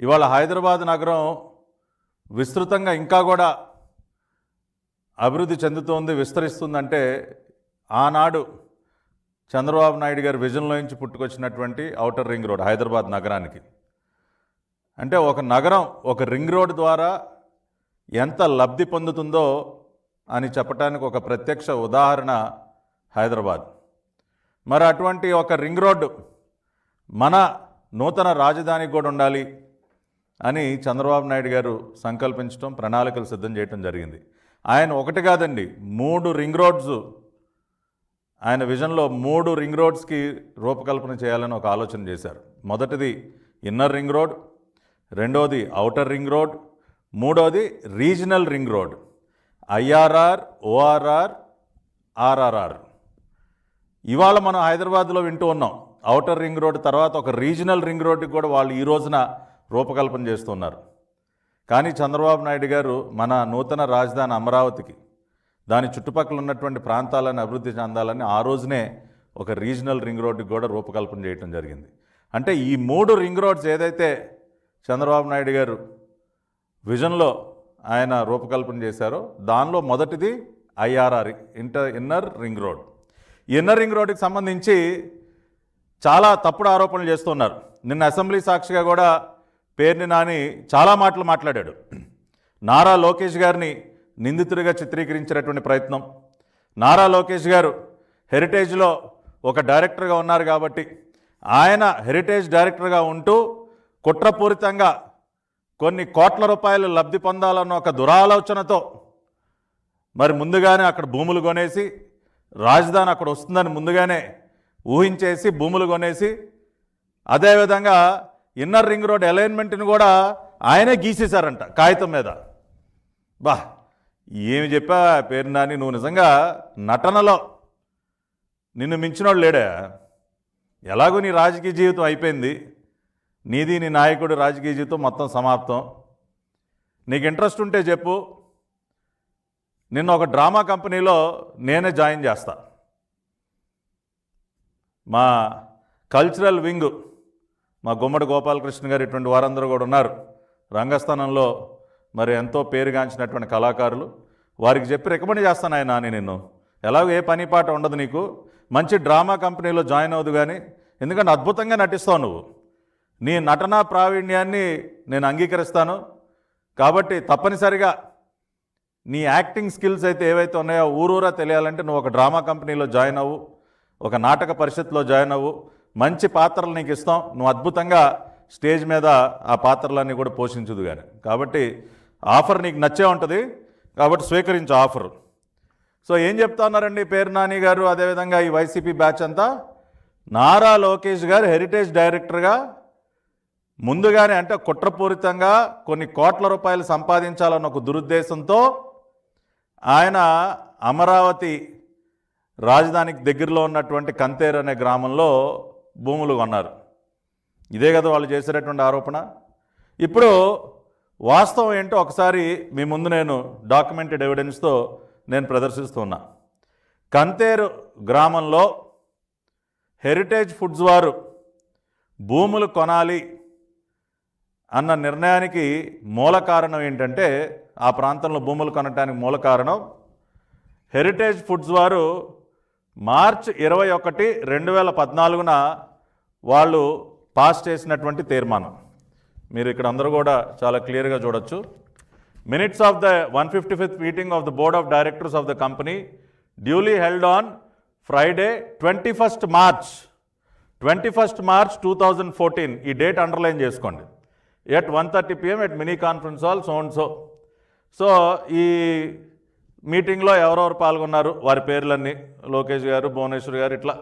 ఇవాళ హైదరాబాద్ నగరం విస్తృతంగా ఇంకా కూడా అభివృద్ధి చెందుతోంది విస్తరిస్తుందంటే ఆనాడు చంద్రబాబు నాయుడు గారి విజన్లో నుంచి పుట్టుకొచ్చినటువంటి ఔటర్ రింగ్ రోడ్ హైదరాబాద్ నగరానికి. అంటే ఒక నగరం ఒక రింగ్ రోడ్ ద్వారా ఎంత లబ్ధి పొందుతుందో అని చెప్పడానికి ఒక ప్రత్యక్ష ఉదాహరణ హైదరాబాద్. మరి అటువంటి ఒక రింగ్ రోడ్డు మన నూతన రాజధానికి కూడా ఉండాలి. అని చంద్రబాబు నాయుడు గారు సంకల్పించడం ప్రణాళికలు సిద్ధం చేయడం జరిగింది. ఆయన ఒకటి కాదండి మూడు రింగ్ రోడ్స్ ఆయన విజన్లో మూడు రింగ్ రోడ్స్కి రూపకల్పన చేయాలని ఒక ఆలోచన చేశారు. మొదటిది ఇన్నర్ రింగ్ రోడ్ రెండోది ఔటర్ రింగ్ రోడ్ మూడోది regional ring road IRR ORR RRR. ఇవాళ మనం హైదరాబాద్లో వింటూ ఉన్నాం ఔటర్ రింగ్ రోడ్ తర్వాత ఒక రీజనల్ రింగ్ రోడ్కి కూడా వాళ్ళు ఈ రోజున రూపకల్పన చేస్తున్నారు. కానీ చంద్రబాబు నాయుడు గారు మన నూతన రాజధాని అమరావతికి దాని చుట్టుపక్కల ఉన్నటువంటి ప్రాంతాలను అభివృద్ధి చెందాలని ఆ రోజునే ఒక రీజనల్ రింగ్ రోడ్డుకి కూడా రూపకల్పన చేయటం జరిగింది. అంటే ఈ మూడు రింగ్ రోడ్స్ ఏదైతే చంద్రబాబు నాయుడు గారు విజన్లో ఆయన రూపకల్పన చేశారో దానిలో మొదటిది IRR inter inner ring road. Inner ring రోడ్డుకి సంబంధించి చాలా తప్పుడు ఆరోపణలు చేస్తున్నారు. నిన్న అసెంబ్లీ సాక్షిగా కూడా పేర్ని నాని చాలా మాటలు మాట్లాడాడు. నారా లోకేష్ గారిని నిందితుడిగా చిత్రీకరించినటువంటి ప్రయత్నం. నారా లోకేష్ గారు హెరిటేజ్లో ఒక డైరెక్టర్గా ఉన్నారు కాబట్టి ఆయన హెరిటేజ్ డైరెక్టర్గా ఉంటూ కుట్రపూరితంగా కొన్ని కోట్ల రూపాయలు లబ్ధి పొందాలన్న ఒక దురాలోచనతో మరి ముందుగానే అక్కడ భూములు కొనేసి రాజధాని అక్కడ వస్తుందని ముందుగానే ఊహించేసి భూములు కొనేసి అదేవిధంగా ఇన్నర్ రింగ్ రోడ్ అలైన్మెంట్ని కూడా ఆయనే గీసేశారంట కాగితం మీద. బా ఏమి చెప్పా పేరు నాని నువ్వు నిజంగా నటనలో నిన్ను మించినోడు లేడా. ఎలాగో నీ రాజకీయ జీవితం అయిపోయింది. నీది నీ నాయకుడు రాజకీయ జీవితం మొత్తం సమాప్తం. నీకు ఇంట్రెస్ట్ ఉంటే చెప్పు. నిన్న ఒక డ్రామా కంపెనీలో నేనే జాయిన్ చేస్తా. మా కల్చరల్ వింగ్ మా గుమ్మడి గోపాలకృష్ణ గారు ఇటువంటి వారందరూ కూడా ఉన్నారు. రంగస్థానంలో మరి ఎంతో పేరుగాంచినటువంటి కళాకారులు. వారికి చెప్పి రికమెండ్ చేస్తాను ఆయన నాని నిన్ను. ఎలాగో ఏ పని పాట ఉండదు నీకు. మంచి డ్రామా కంపెనీలో జాయిన్ అవ్వదు కానీ ఎందుకంటే అద్భుతంగా నటిస్తావు నువ్వు. నీ నటనా ప్రావీణ్యాన్ని నేను అంగీకరిస్తాను. కాబట్టి తప్పనిసరిగా నీ యాక్టింగ్ స్కిల్స్ అయితే ఏవైతే ఉన్నాయో ఊరూరా తెలియాలంటే నువ్వు ఒక డ్రామా కంపెనీలో జాయిన్ అవ్వు. ఒక నాటక పరిషత్లో జాయిన్ అవ్వు. మంచి పాత్రలు నీకు ఇస్తాం. నువ్వు అద్భుతంగా స్టేజ్ మీద ఆ పాత్రలన్నీ కూడా పోషించుదు కానీ కాబట్టి ఆఫర్ నీకు నచ్చే ఉంటుంది. కాబట్టి స్వీకరించు ఆఫర్. సో ఏం చెప్తా ఉన్నారండి పేరు నాని గారు? అదేవిధంగా ఈ వైసీపీ బ్యాచ్ అంతా. నారా లోకేష్ గారు హెరిటేజ్ డైరెక్టర్గా ముందుగానే అంటే కుట్రపూరితంగా కొన్ని కోట్ల రూపాయలు సంపాదించాలన్న ఒక దురుద్దేశంతో ఆయన అమరావతి రాజధానికి దగ్గరలో ఉన్నటువంటి కంతేర్ అనే గ్రామంలో భూములు కొన్నారు. ఇదే కదా వాళ్ళు చేసేటటువంటి ఆరోపణ. ఇప్పుడు వాస్తవం ఏంటో ఒకసారి మీ ముందు నేను డాక్యుమెంటెడ్ ఎవిడెన్స్తో నేను ప్రదర్శిస్తున్నా కంతేరు గ్రామంలో హెరిటేజ్ ఫుడ్స్ వారు భూములు కొనాలి అన్న నిర్ణయానికి మూల కారణం ఏంటంటే ఆ ప్రాంతంలో భూములు కొనటానికి మూల కారణం హెరిటేజ్ ఫుడ్స్ వారు మార్చ్ ఇరవై ఒకటి రెండు వేల పద్నాలుగున వాళ్ళు పాస్ చేసినటువంటి తీర్మానం. మీరు ఇక్కడ అందరూ కూడా చాలా క్లియర్గా చూడొచ్చు. Minutes of the one fifty fifth meeting of the board of directors of the company duly held on Friday twenty first March twenty first March two thousand fourteen ఈ డేట్ అండర్లైన్ చేసుకోండి. At one thirty PM at mini conference hall so and so so ఈ మీటింగ్లో ఎవరెవరు పాల్గొన్నారు? వారి పేర్లన్నీ. లోకేష్ గారు భువనేశ్వర్ గారు ఇట్లా.